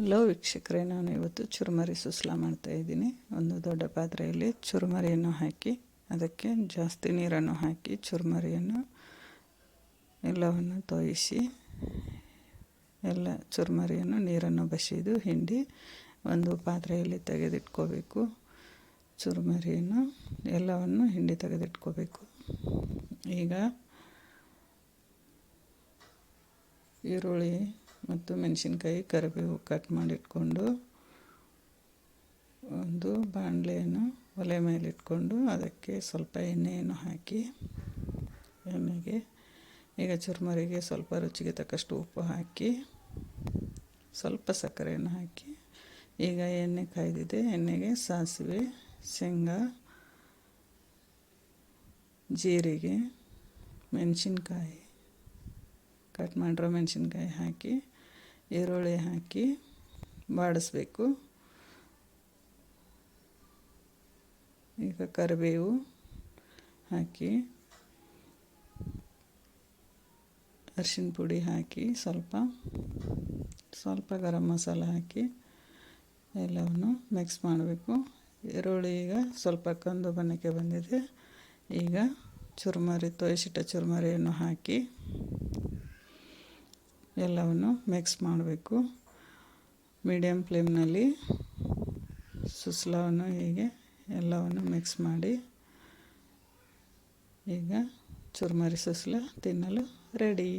Hello ವೀಕ್ಷಕರೇ, ನಾನು ಇವತ್ತು ಚುರುಮರಿ ಸುಸ್ಲಾ ಮಾಡ್ತಾಯಿದ್ದೀನಿ ಒಂದು ದೊಡ್ಡ ಪಾತ್ರೆಯಲ್ಲಿ ಚುರುಮರಿಯನ್ನು ಹಾಕಿ, ಅದಕ್ಕೆ ಜಾಸ್ತಿ ನೀರನ್ನು ಹಾಕಿ ಚುರುಮರಿಯನ್ನು ಎಲ್ಲವನ್ನು ತೋಯಿಸಿ, ಎಲ್ಲ ಚುರುಮರಿಯನ್ನು ನೀರನ್ನು ಬಸಿದು ಹಿಂಡಿ ಒಂದು ಪಾತ್ರೆಯಲ್ಲಿ ತೆಗೆದಿಟ್ಕೋಬೇಕು. ಚುರುಮರಿಯನ್ನು ಎಲ್ಲವನ್ನು ಹಿಂಡಿ ತೆಗೆದಿಟ್ಕೋಬೇಕು. ಈಗ ಈರುಳ್ಳಿ ಮತ್ತು ಮೆಣಸಿನ್ಕಾಯಿ ಕರಿಬೇವು ಕಟ್ ಮಾಡಿಟ್ಕೊಂಡು ಒಂದು ಬಾಣಲೆಯನ್ನು ಒಲೆ ಮೇಲಿಟ್ಕೊಂಡು ಅದಕ್ಕೆ ಸ್ವಲ್ಪ ಎಣ್ಣೆಯನ್ನು ಹಾಕಿ, ಎಣ್ಣೆಗೆ ಈಗ ಚುರುಮರಿಗೆ ಸ್ವಲ್ಪ ರುಚಿಗೆ ತಕ್ಕಷ್ಟು ಉಪ್ಪು ಹಾಕಿ, ಸ್ವಲ್ಪ ಸಕ್ಕರೆಯನ್ನು ಹಾಕಿ, ಈಗ ಎಣ್ಣೆ ಕಾಯ್ದಿದೆ. ಎಣ್ಣೆಗೆ ಸಾಸಿವೆ, ಶೇಂಗಾ, ಜೀರಿಗೆ, ಮೆಣಸಿನ್ಕಾಯಿ ಕಟ್ ಮಾಡಿರೋ ಮೆಣಸಿನ್ಕಾಯಿ ಹಾಕಿ ಈರುಳ್ಳಿ ಹಾಕಿ ಬಾಡಿಸ್ಬೇಕು. ಈಗ ಕರಿಬೇವು ಹಾಕಿ, ಅರಿಶಿನ ಪುಡಿ ಹಾಕಿ ಸ್ವಲ್ಪ ಸ್ವಲ್ಪ ಗರಂ ಮಸಾಲ ಹಾಕಿ ಎಲ್ಲವನ್ನು ಮಿಕ್ಸ್ ಮಾಡಬೇಕು. ಈರುಳ್ಳಿ ಈಗ ಸ್ವಲ್ಪ ಕಂದು ಬಣ್ಣಕ್ಕೆ ಬಂದಿದೆ. ಈಗ ಚುರುಮರಿ, ತೋಯಿಸಿಟ್ಟ ಚುರುಮರಿಯನ್ನು ಹಾಕಿ ಎಲ್ಲವನ್ನು ಮಿಕ್ಸ್ ಮಾಡಬೇಕು. ಮೀಡಿಯಮ್ ಫ್ಲೇಮ್ನಲ್ಲಿ ಸುಸ್ಲವನ್ನು ಹೀಗೆ ಎಲ್ಲವನ್ನು ಮಿಕ್ಸ್ ಮಾಡಿ, ಈಗ ಚುರುಮರಿ ಸುಸ್ಲ ತಿನ್ನಲು ರೆಡಿ